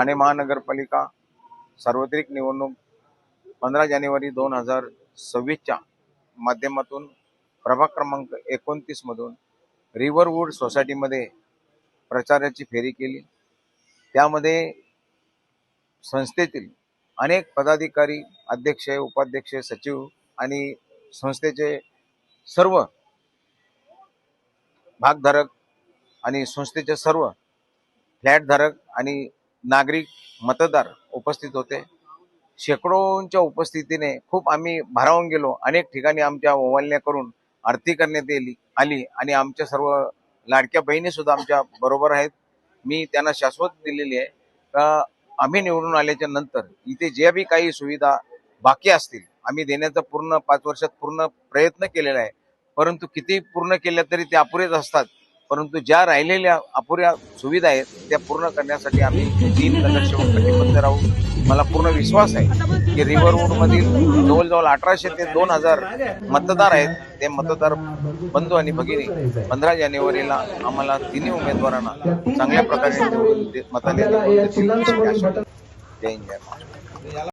ठाणे महानगरपालिका सार्वत्रिक निवडणूक पंधरा जानेवारी दोन हजार सव्वीसच्या माध्यमातून प्रभाग क्रमांक एकोणतीसमधून रिव्हरवूड सोसायटीमध्ये प्रचाराची फेरी केली. त्यामध्ये संस्थेतील अनेक पदाधिकारी अध्यक्ष उपाध्यक्ष सचिव आणि संस्थेचे सर्व भागधारक आणि संस्थेचे सर्व फ्लॅटधारक आणि नागरिक मतदार उपस्थित होते. शेकडोंच्या उपस्थितीने खूप आम्ही भारावून गेलो. अनेक ठिकाणी आमच्या ओवाळण्या करून आरती करण्यात येली आली आणि आमच्या सर्व लाडक्या बहिणी सुद्धा आमच्या बरोबर आहेत. मी त्यांना शाश्वत दिलेली आहे. का आम्ही निवडून आल्याच्यानंतर इथे ज्या बी काही सुविधा बाकी असतील आम्ही देण्याचा पूर्ण पाच वर्षात पूर्ण प्रयत्न केलेला आहे. परंतु किती पूर्ण केल्या तरी ते अपुरेच असतात. परंतु ज्या राहिलेल्या अपुऱ्या सुविधा आहेत त्या पूर्ण करण्यासाठी आम्ही तीन नगरसेवक कटिबद्ध राहू. मला पूर्ण विश्वास आहे की रिव्हरवूड मधील जवळजवळ अठराशे ते दोन हजार मतदार आहेत ते मतदार बंधू आणि भगिनी पंधरा जानेवारीला आम्हाला तिन्ही उमेदवारांना चांगल्या प्रकारे निवडून मताने जय हिंद, जय महाराष्ट्र